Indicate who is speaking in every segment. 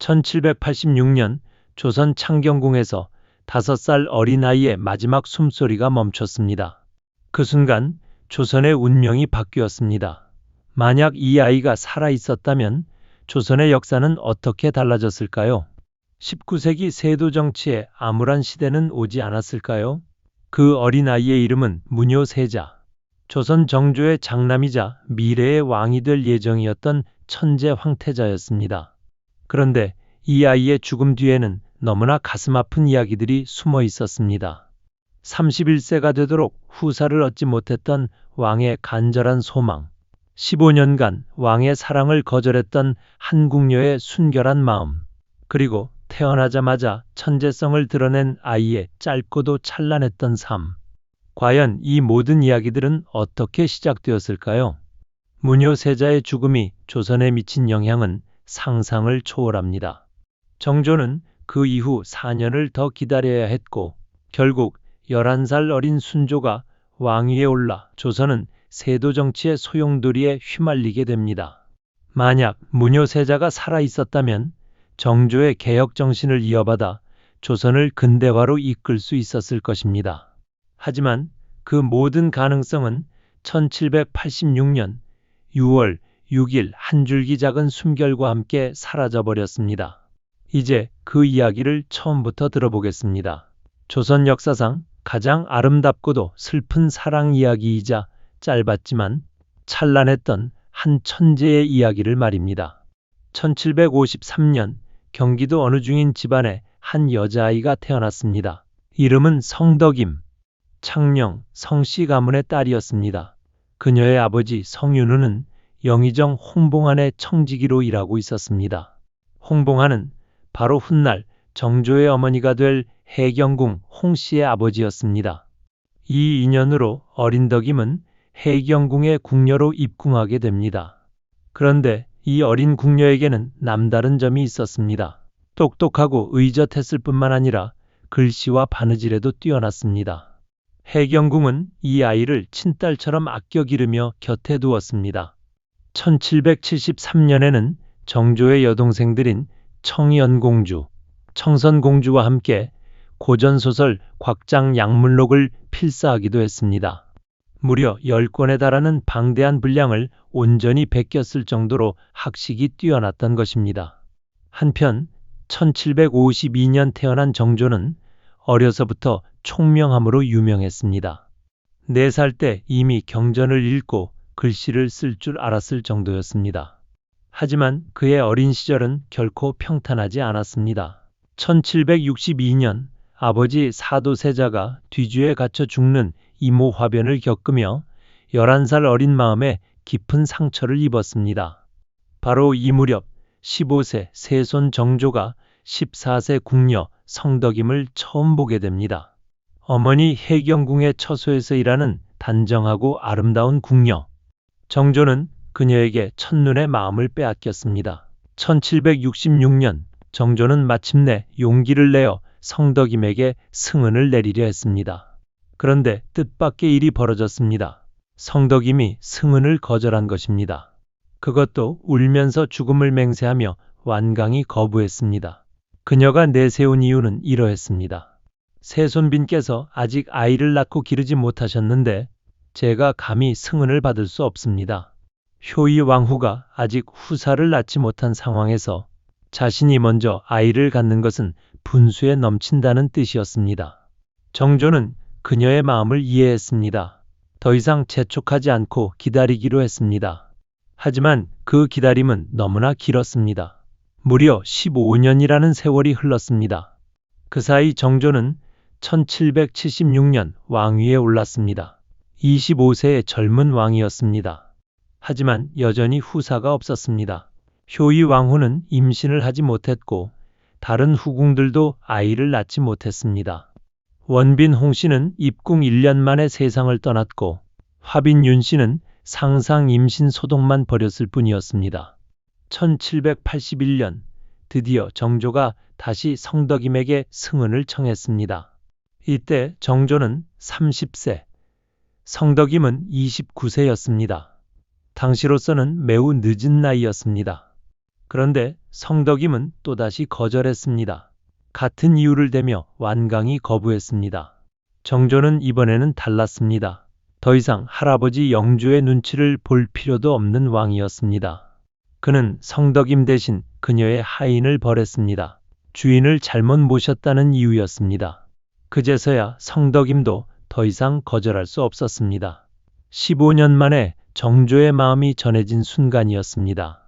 Speaker 1: 1786년 조선 창경궁에서 다섯 살 어린아이의 마지막 숨소리가 멈췄습니다. 그 순간 조선의 운명이 바뀌었습니다. 만약 이 아이가 살아 있었다면 조선의 역사는 어떻게 달라졌을까요? 19세기 세도 정치에 암울한 시대는 오지 않았을까요? 그 어린아이의 이름은 문효세자. 조선 정조의 장남이자 미래의 왕이 될 예정이었던 천재 황태자였습니다. 그런데 이 아이의 죽음 뒤에는 너무나 가슴 아픈 이야기들이 숨어 있었습니다. 31세가 되도록 후사를 얻지 못했던 왕의 간절한 소망, 15년간 왕의 사랑을 거절했던 한국녀의 순결한 마음, 그리고 태어나자마자 천재성을 드러낸 아이의 짧고도 찬란했던 삶. 과연 이 모든 이야기들은 어떻게 시작되었을까요? 문효세자의 죽음이 조선에 미친 영향은 상상을 초월합니다. 정조는 그 이후 4년을 더 기다려야 했고 결국 11살 어린 순조가 왕위에 올라 조선은 세도 정치의 소용돌이에 휘말리게 됩니다. 만약 문효세자가 살아 있었다면 정조의 개혁 정신을 이어받아 조선을 근대화로 이끌 수 있었을 것입니다. 하지만 그 모든 가능성은 1786년 6월 6일 한 줄기 작은 숨결과 함께 사라져 버렸습니다. 이제 그 이야기를 처음부터 들어보겠습니다. 조선 역사상 가장 아름답고도 슬픈 사랑 이야기이자 짧았지만 찬란했던 한 천재의 이야기를 말입니다. 1753년 경기도 어느 중인 집안에 한 여자아이가 태어났습니다. 이름은 성덕임. 창녕, 성씨 가문의 딸이었습니다. 그녀의 아버지 성윤우는 영의정 홍봉안의 청지기로 일하고 있었습니다. 홍봉안은 바로 훗날 정조의 어머니가 될 해경궁 홍씨의 아버지였습니다. 이 인연으로 어린 덕임은 해경궁의 궁녀로 입궁하게 됩니다. 그런데 이 어린 궁녀에게는 남다른 점이 있었습니다. 똑똑하고 의젓했을 뿐만 아니라 글씨와 바느질에도 뛰어났습니다. 해경궁은 이 아이를 친딸처럼 아껴 기르며 곁에 두었습니다. 1773년에는 정조의 여동생들인 청연공주, 청선공주와 함께 고전소설 곽장 약문록을 필사하기도 했습니다. 무려 10권에 달하는 방대한 분량을 온전히 베꼈을 정도로 학식이 뛰어났던 것입니다. 한편 1752년 태어난 정조는 어려서부터 총명함으로 유명했습니다. 4살 때 이미 경전을 읽고 글씨를 쓸 줄 알았을 정도였습니다. 하지만 그의 어린 시절은 결코 평탄하지 않았습니다. 1762년 아버지 사도세자가 뒤주에 갇혀 죽는 이모 화변을 겪으며 11살 어린 마음에 깊은 상처를 입었습니다. 바로 이 무렵 15세 세손 정조가 14세 궁녀 성덕임을 처음 보게 됩니다. 어머니 해경궁의 처소에서 일하는 단정하고 아름다운 궁녀. 정조는 그녀에게 첫눈에 마음을 빼앗겼습니다. 1766년 정조는 마침내 용기를 내어 성덕임에게 승은을 내리려 했습니다. 그런데 뜻밖의 일이 벌어졌습니다. 성덕임이 승은을 거절한 것입니다. 그것도 울면서 죽음을 맹세하며 완강히 거부했습니다. 그녀가 내세운 이유는 이러했습니다. 세손빈께서 아직 아이를 낳고 기르지 못하셨는데 제가 감히 승은을 받을 수 없습니다. 효이 왕후가 아직 후사를 낳지 못한 상황에서 자신이 먼저 아이를 갖는 것은 분수에 넘친다는 뜻이었습니다. 정조는 그녀의 마음을 이해했습니다. 더 이상 재촉하지 않고 기다리기로 했습니다. 하지만 그 기다림은 너무나 길었습니다. 무려 15년이라는 세월이 흘렀습니다. 그 사이 정조는 1776년 왕위에 올랐습니다. 25세의 젊은 왕이었습니다. 하지만 여전히 후사가 없었습니다. 효이 왕후는 임신을 하지 못했고 다른 후궁들도 아이를 낳지 못했습니다. 원빈 홍 씨는 입궁 1년 만에 세상을 떠났고 화빈 윤 씨는 상상 임신 소독만 벌였을 뿐이었습니다. 1781년 드디어 정조가 다시 성덕임에게 승은을 청했습니다. 이때 정조는 30세, 성덕임은 29세였습니다. 당시로서는 매우 늦은 나이였습니다. 그런데 성덕임은 또다시 거절했습니다. 같은 이유를 대며 완강히 거부했습니다. 정조는 이번에는 달랐습니다. 더 이상 할아버지 영주의 눈치를 볼 필요도 없는 왕이었습니다. 그는 성덕임 대신 그녀의 하인을 벌했습니다. 주인을 잘못 모셨다는 이유였습니다. 그제서야 성덕임도 더 이상 거절할 수 없었습니다. 15년 만에 정조의 마음이 전해진 순간이었습니다.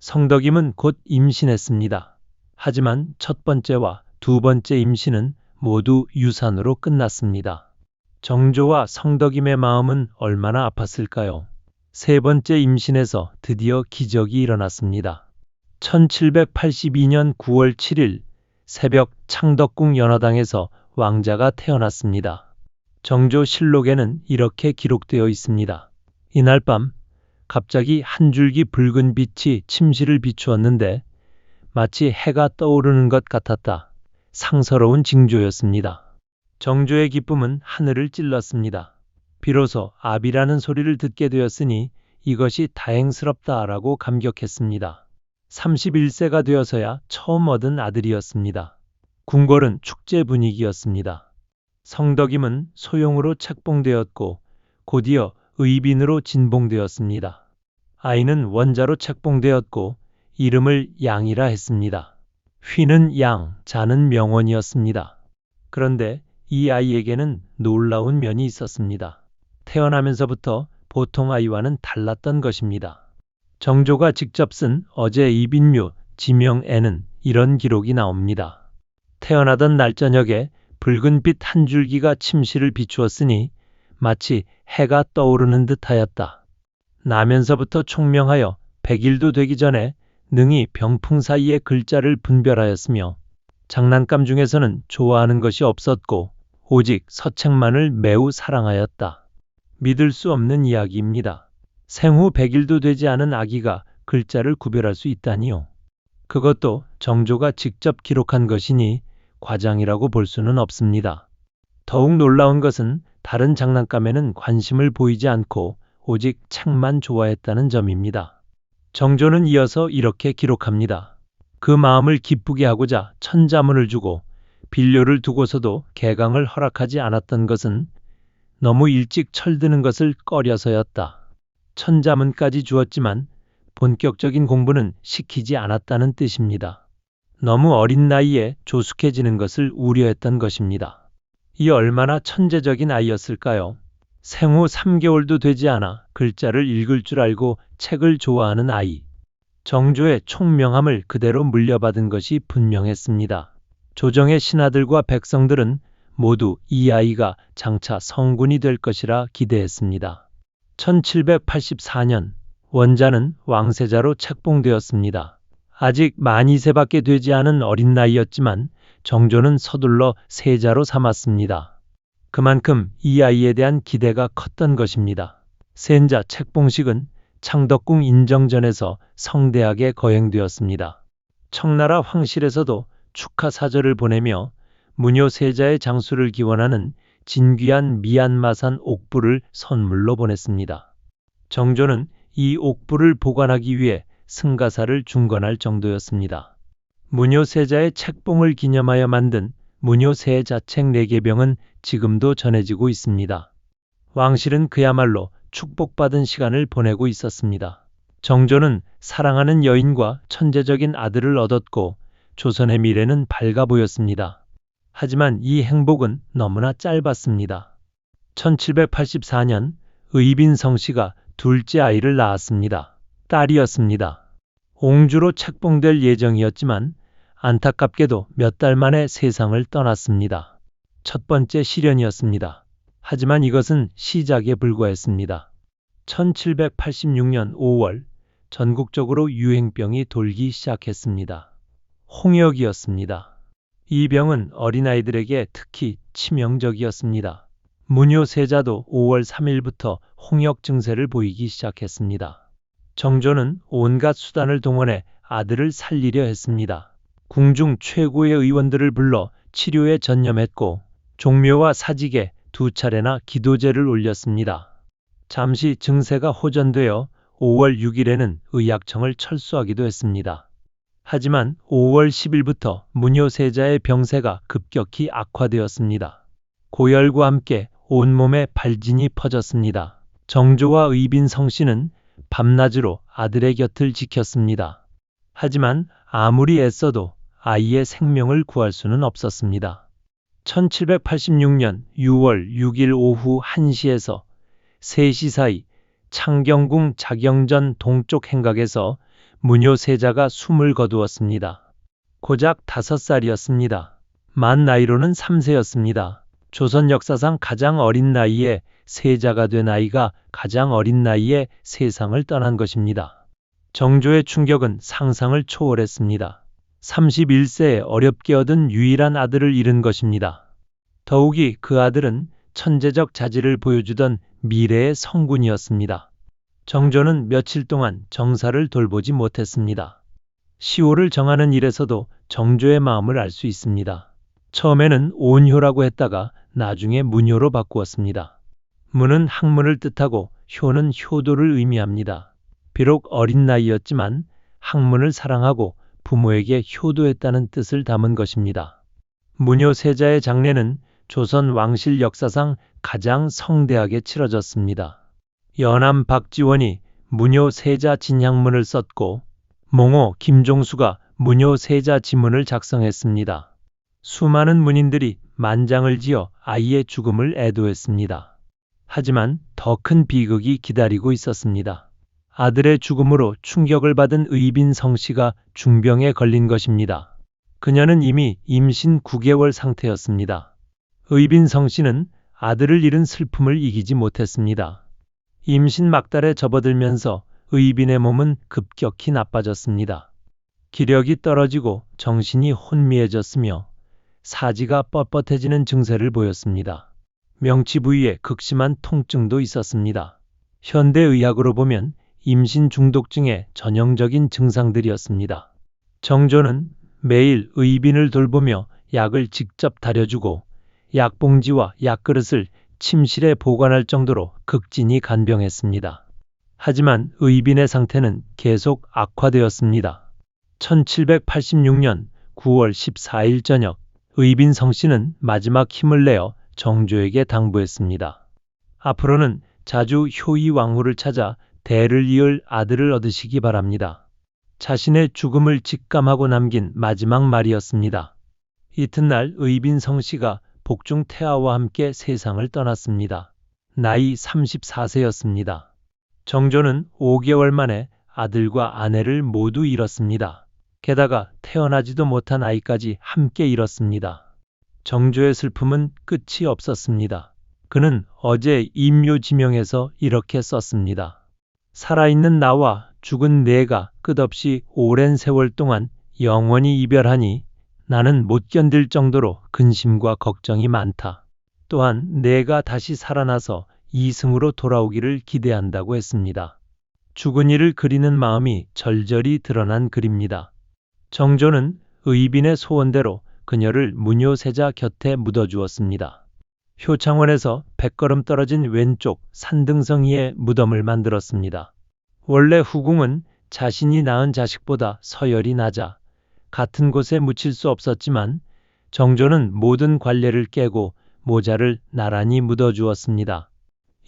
Speaker 1: 성덕임은 곧 임신했습니다. 하지만 첫 번째와 두 번째 임신은 모두 유산으로 끝났습니다. 정조와 성덕임의 마음은 얼마나 아팠을까요? 세 번째 임신에서 드디어 기적이 일어났습니다. 1782년 9월 7일 새벽 창덕궁 연화당에서 왕자가 태어났습니다. 정조실록에는 이렇게 기록되어 있습니다. 이날 밤 갑자기 한 줄기 붉은 빛이 침실을 비추었는데 마치 해가 떠오르는 것 같았다. 상서로운 징조였습니다. 정조의 기쁨은 하늘을 찔렀습니다. 비로소 아비라는 소리를 듣게 되었으니 이것이 다행스럽다라고 감격했습니다. 31세가 되어서야 처음 얻은 아들이었습니다. 궁궐은 축제 분위기였습니다. 성덕임은 소용으로 책봉되었고 곧이어 의빈으로 진봉되었습니다. 아이는 원자로 책봉되었고 이름을 양이라 했습니다. 휘는 양, 자는 명원이었습니다. 그런데 이 아이에게는 놀라운 면이 있었습니다. 태어나면서부터 보통 아이와는 달랐던 것입니다. 정조가 직접 쓴 어제 이빈묘 지명에는 이런 기록이 나옵니다. 태어나던 날 저녁에 붉은 빛 한 줄기가 침실을 비추었으니 마치 해가 떠오르는 듯하였다. 나면서부터 총명하여 백일도 되기 전에 능히 병풍 사이의 글자를 분별하였으며 장난감 중에서는 좋아하는 것이 없었고 오직 서책만을 매우 사랑하였다. 믿을 수 없는 이야기입니다. 생후 100일도 되지 않은 아기가 글자를 구별할 수 있다니요. 그것도 정조가 직접 기록한 것이니 과장이라고 볼 수는 없습니다. 더욱 놀라운 것은 다른 장난감에는 관심을 보이지 않고 오직 책만 좋아했다는 점입니다. 정조는 이어서 이렇게 기록합니다. 그 마음을 기쁘게 하고자 천자문을 주고 빌료를 두고서도 개강을 허락하지 않았던 것은 너무 일찍 철드는 것을 꺼려서였다. 천자문까지 주었지만 본격적인 공부는 시키지 않았다는 뜻입니다. 너무 어린 나이에 조숙해지는 것을 우려했던 것입니다. 이 얼마나 천재적인 아이였을까요? 생후 3개월도 되지 않아 글자를 읽을 줄 알고 책을 좋아하는 아이. 정조의 총명함을 그대로 물려받은 것이 분명했습니다. 조정의 신하들과 백성들은 모두 이 아이가 장차 성군이 될 것이라 기대했습니다. 1784년 원자는 왕세자로 책봉되었습니다. 아직 만이 세밖에 되지 않은 어린 나이였지만 정조는 서둘러 세자로 삼았습니다. 그만큼 이 아이에 대한 기대가 컸던 것입니다. 센자 책봉식은 창덕궁 인정전에서 성대하게 거행되었습니다. 청나라 황실에서도 축하 사절을 보내며 무녀 세자의 장수를 기원하는 진귀한 미얀마산 옥부를 선물로 보냈습니다. 정조는 이 옥부를 보관하기 위해 승가사를 중건할 정도였습니다. 무녀 세자의 책봉을 기념하여 만든 무녀 세자책 4개병은 지금도 전해지고 있습니다. 왕실은 그야말로 축복받은 시간을 보내고 있었습니다. 정조는 사랑하는 여인과 천재적인 아들을 얻었고 조선의 미래는 밝아 보였습니다. 하지만 이 행복은 너무나 짧았습니다. 1784년 의빈성 씨가 둘째 아이를 낳았습니다. 딸이었습니다. 옹주로 책봉될 예정이었지만 안타깝게도 몇 달 만에 세상을 떠났습니다. 첫 번째 시련이었습니다. 하지만 이것은 시작에 불과했습니다. 1786년 5월 전국적으로 유행병이 돌기 시작했습니다. 홍역이었습니다. 이 병은 어린아이들에게 특히 치명적이었습니다. 무뇨세자도 5월 3일부터 홍역 증세를 보이기 시작했습니다. 정조는 온갖 수단을 동원해 아들을 살리려 했습니다. 궁중 최고의 의원들을 불러 치료에 전념했고 종묘와 사직에 두 차례나 기도제를 올렸습니다. 잠시 증세가 호전되어 5월 6일에는 의약청을 철수하기도 했습니다. 하지만 5월 10일부터 무뇨세자의 병세가 급격히 악화되었습니다. 고열과 함께 온몸에 발진이 퍼졌습니다. 정조와 의빈 성 씨는 밤낮으로 아들의 곁을 지켰습니다. 하지만 아무리 애써도 아이의 생명을 구할 수는 없었습니다. 1786년 6월 6일 오후 1시에서 3시 사이 창경궁 자경전 동쪽 행각에서 무뇨세자가 숨을 거두었습니다. 고작 5살이었습니다. 만 나이로는 3세였습니다. 조선 역사상 가장 어린 나이에 세자가 된 아이가 가장 어린 나이에 세상을 떠난 것입니다. 정조의 충격은 상상을 초월했습니다. 31세에 어렵게 얻은 유일한 아들을 잃은 것입니다. 더욱이 그 아들은 천재적 자질을 보여주던 미래의 성군이었습니다. 정조는 며칠 동안 정사를 돌보지 못했습니다. 시호를 정하는 일에서도 정조의 마음을 알 수 있습니다. 처음에는 온효라고 했다가 나중에 문효로 바꾸었습니다. 문은 학문을 뜻하고 효는 효도를 의미합니다. 비록 어린 나이였지만 학문을 사랑하고 부모에게 효도했다는 뜻을 담은 것입니다. 문효 세자의 장례는 조선 왕실 역사상 가장 성대하게 치러졌습니다. 연암 박지원이 문효 세자 진향문을 썼고 몽호 김종수가 문효 세자 지문을 작성했습니다. 수많은 문인들이 만장을 지어 아이의 죽음을 애도했습니다. 하지만 더 큰 비극이 기다리고 있었습니다. 아들의 죽음으로 충격을 받은 의빈 성 씨가 중병에 걸린 것입니다. 그녀는 이미 임신 9개월 상태였습니다. 의빈 성 씨는 아들을 잃은 슬픔을 이기지 못했습니다. 임신 막달에 접어들면서 의빈의 몸은 급격히 나빠졌습니다. 기력이 떨어지고 정신이 혼미해졌으며 사지가 뻣뻣해지는 증세를 보였습니다. 명치 부위에 극심한 통증도 있었습니다. 현대의학으로 보면 임신 중독증의 전형적인 증상들이었습니다. 정조는 매일 의빈을 돌보며 약을 직접 다려주고 약봉지와 약그릇을 침실에 보관할 정도로 극진히 간병했습니다. 하지만 의빈의 상태는 계속 악화되었습니다. 1786년 9월 14일 저녁 의빈성 씨는 마지막 힘을 내어 정조에게 당부했습니다. 앞으로는 자주 효의 왕후를 찾아 대를 이을 아들을 얻으시기 바랍니다. 자신의 죽음을 직감하고 남긴 마지막 말이었습니다. 이튿날 의빈성 씨가 복중 태아와 함께 세상을 떠났습니다. 나이 34세였습니다. 정조는 5개월 만에 아들과 아내를 모두 잃었습니다. 게다가 태어나지도 못한 아이까지 함께 잃었습니다. 정조의 슬픔은 끝이 없었습니다. 그는 어제 임묘지명에서 이렇게 썼습니다. 살아있는 나와 죽은 내가 끝없이 오랜 세월 동안 영원히 이별하니 나는 못 견딜 정도로 근심과 걱정이 많다. 또한 내가 다시 살아나서 이승으로 돌아오기를 기대한다고 했습니다. 죽은 이를 그리는 마음이 절절히 드러난 글입니다. 정조는 의빈의 소원대로 그녀를 문효세자 곁에 묻어주었습니다. 효창원에서 100걸음 떨어진 왼쪽 산등성 위에 무덤을 만들었습니다. 원래 후궁은 자신이 낳은 자식보다 서열이 낮아 같은 곳에 묻힐 수 없었지만 정조는 모든 관례를 깨고 모자를 나란히 묻어주었습니다.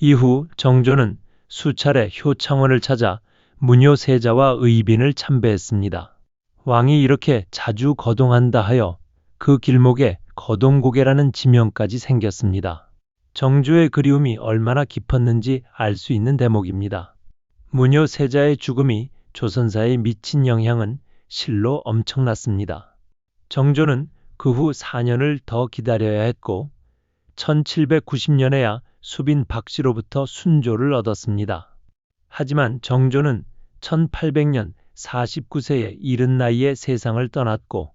Speaker 1: 이후 정조는 수차례 효창원을 찾아 문효세자와 의빈을 참배했습니다. 왕이 이렇게 자주 거동한다 하여 그 길목에 거동고개라는 지명까지 생겼습니다. 정조의 그리움이 얼마나 깊었는지 알 수 있는 대목입니다. 문효세자의 죽음이 조선사에 미친 영향은 실로 엄청났습니다. 정조는 그 후 4년을 더 기다려야 했고 1790년에야 수빈 박씨로부터 순조를 얻었습니다. 하지만 정조는 1800년 49세의 이른 나이에 세상을 떠났고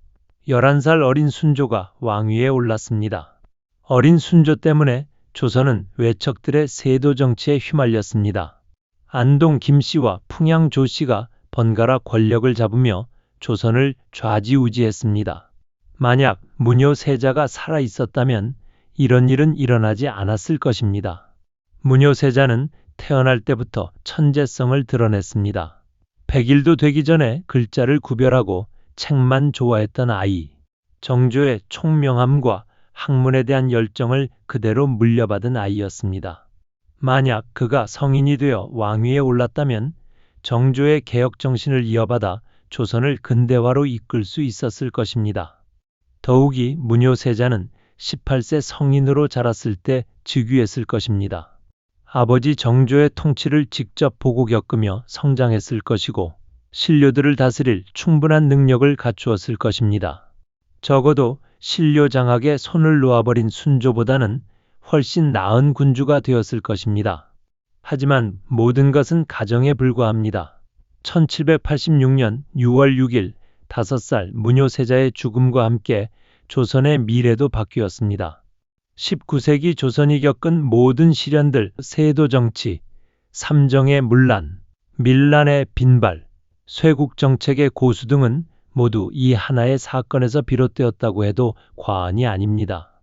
Speaker 1: 11살 어린 순조가 왕위에 올랐습니다. 어린 순조 때문에 조선은 외척들의 세도 정치에 휘말렸습니다. 안동 김씨와 풍양 조씨가 번갈아 권력을 잡으며 조선을 좌지우지했습니다. 만약 문효 세자가 살아 있었다면 이런 일은 일어나지 않았을 것입니다. 문효 세자는 태어날 때부터 천재성을 드러냈습니다. 100일도 되기 전에 글자를 구별하고 책만 좋아했던 아이. 정조의 총명함과 학문에 대한 열정을 그대로 물려받은 아이였습니다. 만약 그가 성인이 되어 왕위에 올랐다면 정조의 개혁 정신을 이어받아 조선을 근대화로 이끌 수 있었을 것입니다. 더욱이 무뇨세자는 18세 성인으로 자랐을 때 즉위했을 것입니다. 아버지 정조의 통치를 직접 보고 겪으며 성장했을 것이고 신료들을 다스릴 충분한 능력을 갖추었을 것입니다. 적어도 신료 장악에 손을 놓아버린 순조보다는 훨씬 나은 군주가 되었을 것입니다. 하지만 모든 것은 가정에 불과합니다. 1786년 6월 6일 5살 무뇨세자의 죽음과 함께 조선의 미래도 바뀌었습니다. 19세기 조선이 겪은 모든 시련들, 세도 정치, 삼정의 문란, 밀란의 빈발, 쇄국 정책의 고수 등은 모두 이 하나의 사건에서 비롯되었다고 해도 과언이 아닙니다.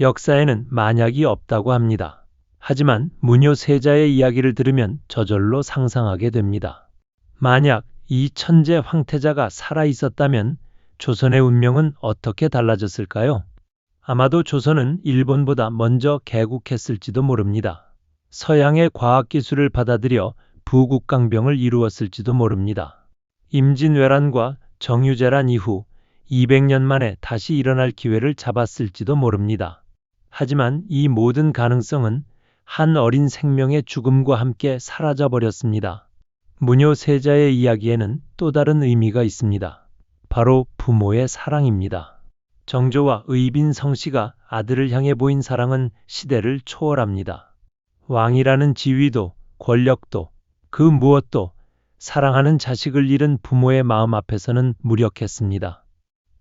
Speaker 1: 역사에는 만약이 없다고 합니다. 하지만 무뇨 세자의 이야기를 들으면 저절로 상상하게 됩니다. 만약 이 천재 황태자가 살아 있었다면 조선의 운명은 어떻게 달라졌을까요? 아마도 조선은 일본보다 먼저 개국했을지도 모릅니다. 서양의 과학기술을 받아들여 부국강병을 이루었을지도 모릅니다. 임진왜란과 정유재란 이후 200년 만에 다시 일어날 기회를 잡았을지도 모릅니다. 하지만 이 모든 가능성은 한 어린 생명의 죽음과 함께 사라져 버렸습니다. 무뇨 세자의 이야기에는 또 다른 의미가 있습니다. 바로 부모의 사랑입니다. 정조와 의빈 성 씨가 아들을 향해 보인 사랑은 시대를 초월합니다. 왕이라는 지위도 권력도 그 무엇도 사랑하는 자식을 잃은 부모의 마음 앞에서는 무력했습니다.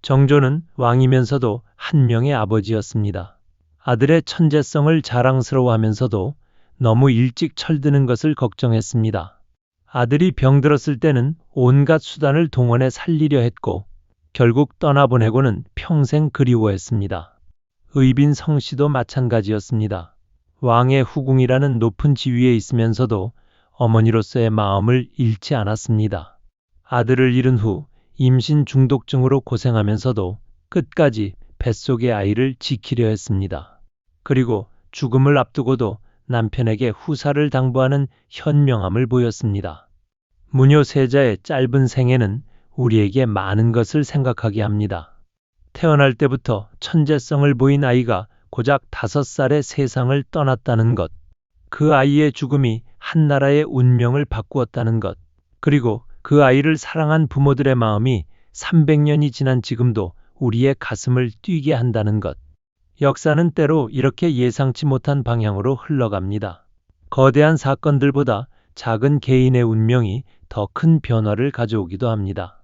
Speaker 1: 정조는 왕이면서도 한 명의 아버지였습니다. 아들의 천재성을 자랑스러워하면서도 너무 일찍 철드는 것을 걱정했습니다. 아들이 병들었을 때는 온갖 수단을 동원해 살리려 했고 결국 떠나보내고는 평생 그리워했습니다. 의빈 성씨도 마찬가지였습니다. 왕의 후궁이라는 높은 지위에 있으면서도 어머니로서의 마음을 잃지 않았습니다. 아들을 잃은 후 임신 중독증으로 고생하면서도 끝까지 뱃속의 아이를 지키려 했습니다. 그리고 죽음을 앞두고도 남편에게 후사를 당부하는 현명함을 보였습니다. 무녀 세자의 짧은 생애는 우리에게 많은 것을 생각하게 합니다. 태어날 때부터 천재성을 보인 아이가 고작 다섯 살에 세상을 떠났다는 것, 그 아이의 죽음이 한 나라의 운명을 바꾸었다는 것, 그리고 그 아이를 사랑한 부모들의 마음이 300년이 지난 지금도 우리의 가슴을 뛰게 한다는 것. 역사는 때로 이렇게 예상치 못한 방향으로 흘러갑니다. 거대한 사건들보다 작은 개인의 운명이 더 큰 변화를 가져오기도 합니다.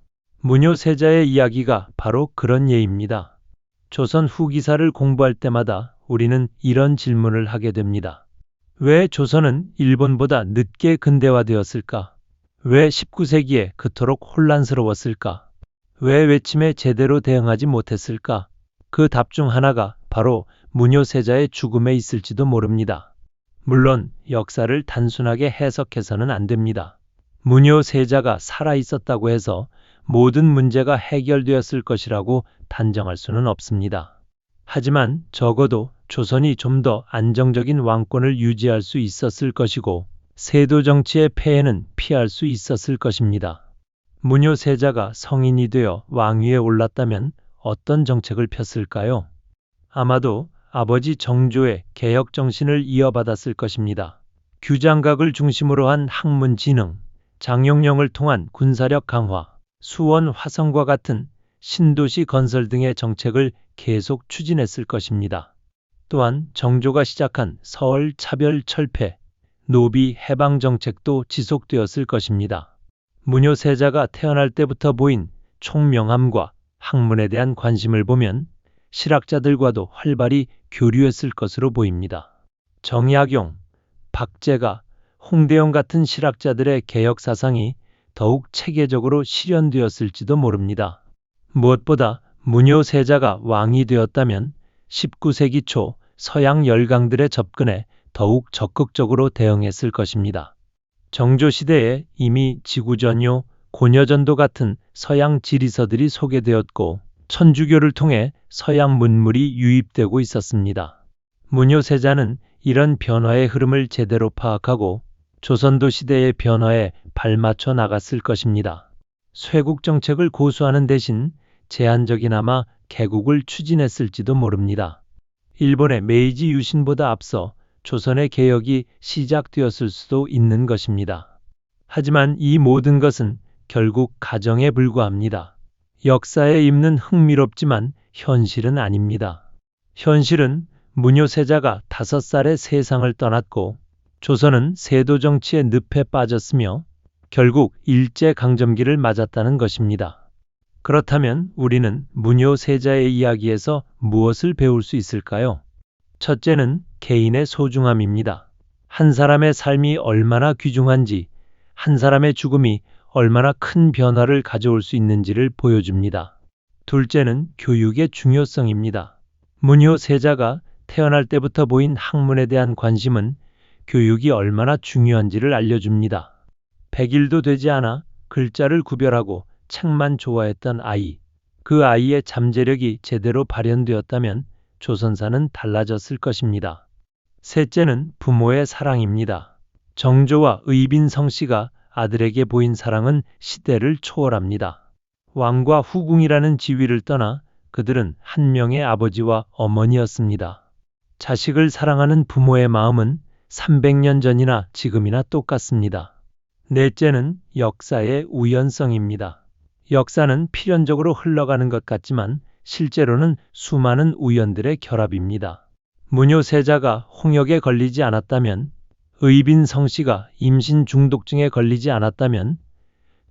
Speaker 1: 무뇨세자의 이야기가 바로 그런 예입니다. 조선 후기사를 공부할 때마다 우리는 이런 질문을 하게 됩니다. 왜 조선은 일본보다 늦게 근대화되었을까? 왜 19세기에 그토록 혼란스러웠을까? 왜 외침에 제대로 대응하지 못했을까? 그 답 중 하나가 바로 무뇨세자의 죽음에 있을지도 모릅니다. 물론 역사를 단순하게 해석해서는 안 됩니다. 무뇨세자가 살아 있었다고 해서 모든 문제가 해결되었을 것이라고 단정할 수는 없습니다. 하지만 적어도 조선이 좀 더 안정적인 왕권을 유지할 수 있었을 것이고 세도 정치의 폐해는 피할 수 있었을 것입니다. 무뇨세자가 성인이 되어 왕위에 올랐다면 어떤 정책을 폈을까요? 아마도 아버지 정조의 개혁 정신을 이어받았을 것입니다. 규장각을 중심으로 한 학문 진흥, 장용령을 통한 군사력 강화, 수원 화성과 같은 신도시 건설 등의 정책을 계속 추진했을 것입니다. 또한 정조가 시작한 서울 차별 철폐, 노비 해방 정책도 지속되었을 것입니다. 무뇨세자가 태어날 때부터 보인 총명함과 학문에 대한 관심을 보면 실학자들과도 활발히 교류했을 것으로 보입니다. 정약용, 박재가, 홍대영 같은 실학자들의 개혁 사상이 더욱 체계적으로 실현되었을지도 모릅니다. 무엇보다 무뇨세자가 왕이 되었다면 19세기 초 서양 열강들의 접근에 더욱 적극적으로 대응했을 것입니다. 정조 시대에 이미 지구전요, 고려전도 같은 서양 지리서들이 소개되었고 천주교를 통해 서양 문물이 유입되고 있었습니다. 문효세자는 이런 변화의 흐름을 제대로 파악하고 조선도 시대의 변화에 발맞춰 나갔을 것입니다. 쇄국 정책을 고수하는 대신 제한적이나마 개국을 추진했을지도 모릅니다. 일본의 메이지 유신보다 앞서 조선의 개혁이 시작되었을 수도 있는 것입니다. 하지만 이 모든 것은 결국 가정에 불과합니다. 역사에 입는 흥미롭지만 현실은 아닙니다. 현실은 문효세자가 다섯 살에 세상을 떠났고 조선은 세도 정치의 늪에 빠졌으며 결국 일제 강점기를 맞았다는 것입니다. 그렇다면 우리는 문효 세자의 이야기에서 무엇을 배울 수 있을까요? 첫째는 개인의 소중함입니다. 한 사람의 삶이 얼마나 귀중한지, 한 사람의 죽음이 얼마나 큰 변화를 가져올 수 있는지를 보여줍니다. 둘째는 교육의 중요성입니다. 문효 세자가 태어날 때부터 보인 학문에 대한 관심은 교육이 얼마나 중요한지를 알려줍니다. 100일도 되지 않아 글자를 구별하고 책만 좋아했던 아이. 그 아이의 잠재력이 제대로 발현되었다면 조선사는 달라졌을 것입니다. 셋째는 부모의 사랑입니다. 정조와 의빈성 씨가 아들에게 보인 사랑은 시대를 초월합니다. 왕과 후궁이라는 지위를 떠나 그들은 한 명의 아버지와 어머니였습니다. 자식을 사랑하는 부모의 마음은 300년 전이나 지금이나 똑같습니다. 넷째는 역사의 우연성입니다. 역사는 필연적으로 흘러가는 것 같지만 실제로는 수많은 우연들의 결합입니다. 문효세자가 홍역에 걸리지 않았다면, 의빈 성 씨가 임신 중독증에 걸리지 않았다면,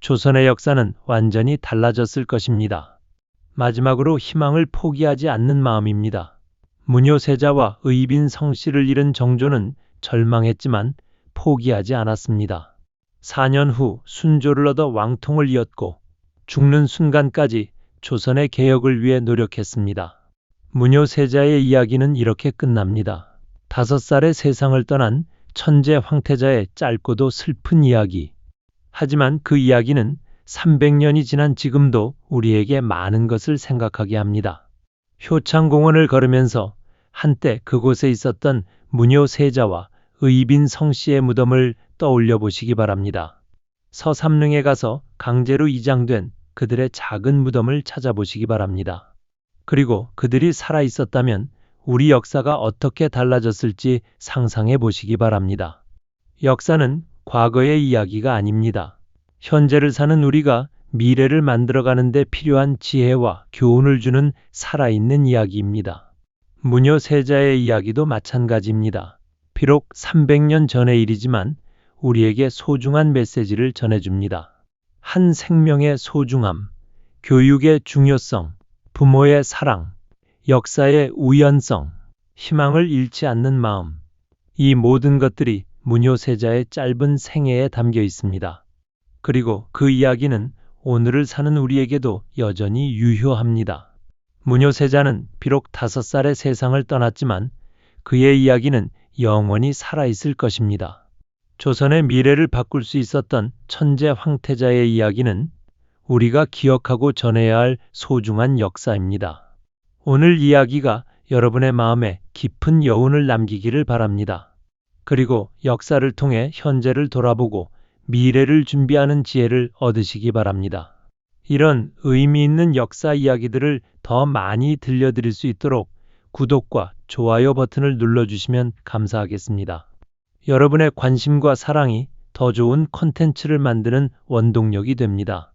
Speaker 1: 조선의 역사는 완전히 달라졌을 것입니다. 마지막으로 희망을 포기하지 않는 마음입니다. 문효세자와 의빈 성 씨를 잃은 정조는 절망했지만 포기하지 않았습니다. 4년 후 순조를 얻어 왕통을 이었고 죽는 순간까지 조선의 개혁을 위해 노력했습니다. 문효세자의 이야기는 이렇게 끝납니다. 다섯 살에 세상을 떠난 천재 황태자의 짧고도 슬픈 이야기. 하지만 그 이야기는 300년이 지난 지금도 우리에게 많은 것을 생각하게 합니다. 효창공원을 걸으면서 한때 그곳에 있었던 문효 세자와 의빈 성 씨의 무덤을 떠올려 보시기 바랍니다. 서삼릉에 가서 강제로 이장된 그들의 작은 무덤을 찾아보시기 바랍니다. 그리고 그들이 살아 있었다면 우리 역사가 어떻게 달라졌을지 상상해 보시기 바랍니다. 역사는 과거의 이야기가 아닙니다. 현재를 사는 우리가 미래를 만들어가는 데 필요한 지혜와 교훈을 주는 살아있는 이야기입니다. 무녀 세자의 이야기도 마찬가지입니다. 비록 300년 전의 일이지만 우리에게 소중한 메시지를 전해줍니다. 한 생명의 소중함, 교육의 중요성, 부모의 사랑, 역사의 우연성, 희망을 잃지 않는 마음. 이 모든 것들이 문효세자의 짧은 생애에 담겨 있습니다. 그리고 그 이야기는 오늘을 사는 우리에게도 여전히 유효합니다. 문효세자는 비록 다섯 살에 세상을 떠났지만 그의 이야기는 영원히 살아있을 것입니다. 조선의 미래를 바꿀 수 있었던 천재 황태자의 이야기는 우리가 기억하고 전해야 할 소중한 역사입니다. 오늘 이야기가 여러분의 마음에 깊은 여운을 남기기를 바랍니다. 그리고 역사를 통해 현재를 돌아보고 미래를 준비하는 지혜를 얻으시기 바랍니다. 이런 의미 있는 역사 이야기들을 더 많이 들려드릴 수 있도록 구독과 좋아요 버튼을 눌러주시면 감사하겠습니다. 여러분의 관심과 사랑이 더 좋은 콘텐츠를 만드는 원동력이 됩니다.